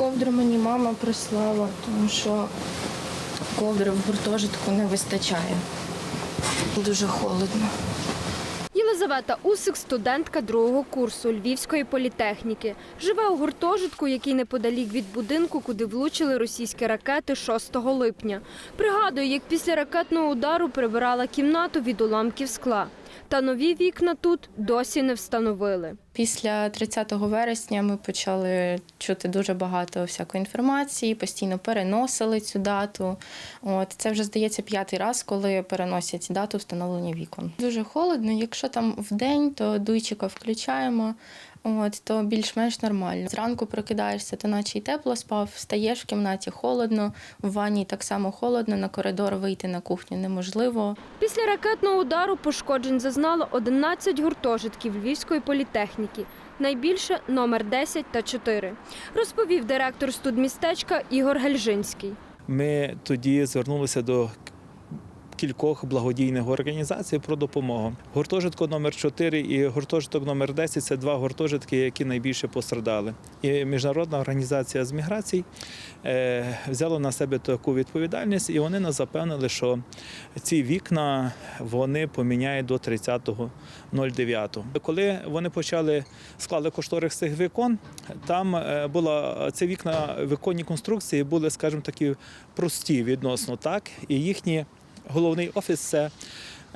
Ковдру мені мама прислала, тому що ковдри в гуртожитку не вистачає. Дуже холодно. Єлизавета Усик, студентка другого курсу Львівської політехніки. Живе у гуртожитку, який неподалік від будинку, куди влучили російські ракети 6 липня. Пригадує, як після ракетного удару прибирала кімнату від уламків скла. Та нові вікна тут досі не встановили. Після 30 вересня ми почали чути дуже багато всякої інформації, постійно переносили цю дату. От це вже здається п'ятий раз, коли переносять дату встановлення вікон. Дуже холодно. Якщо там в день, то дуйчика включаємо. От то більш-менш нормально. Зранку прокидаєшся, то наче й тепло спав, встаєш в кімнаті холодно, в ванні так само холодно, на коридор вийти на кухню неможливо. Після ракетного удару пошкоджень зазнало 11 гуртожитків Львівської політехніки. Найбільше номер 10 та 4, розповів директор студмістечка Ігор Гельжинський. Ми тоді звернулися до кількох благодійних організацій про допомогу. Гуртожиток номер 4 і гуртожиток номер 10 – це два гуртожитки, які найбільше пострадали. І міжнародна організація з міграцій е, взяла на себе таку відповідальність, і вони нас запевнили, що ці вікна вони поміняють до 30.09. Коли вони почали склали кошторис цих вікон, там е, була ці вікна віконні конструкції були, скажімо такі, прості відносно так, і їхні головний офіс це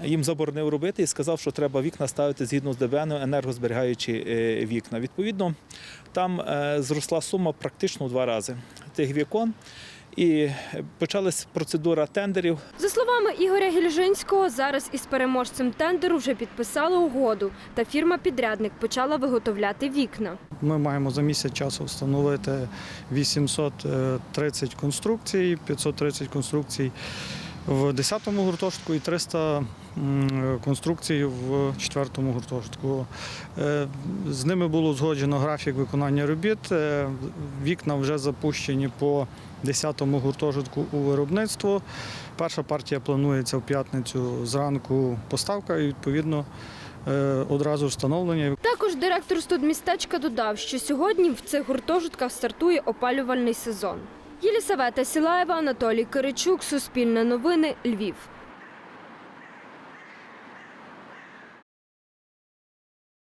їм заборонив робити і сказав, що треба вікна ставити згідно з ДБН, енергозберігаючі е, вікна. Відповідно, там е, зросла сума практично в два рази тих вікон. І почалась процедура тендерів. За словами Ігоря Гільжинського, зараз із переможцем тендеру вже підписали угоду, та фірма-підрядник почала виготовляти вікна. Ми маємо за місяць часу встановити 830 конструкцій, 530 конструкцій в 10-му гуртожитку і 300 конструкцій в 4-му гуртожитку. Е, З ними було узгоджено графік виконання робіт. Е, Вікна вже запущені по 10-му гуртожитку у виробництво. Перша партія планується в п'ятницю зранку поставка і відповідно е, одразу встановлення. Також директор студмістечка додав, що сьогодні в цих гуртожитках стартує опалювальний сезон. Єлісавета Сілаєва, Анатолій Киричук, Суспільне новини, Львів.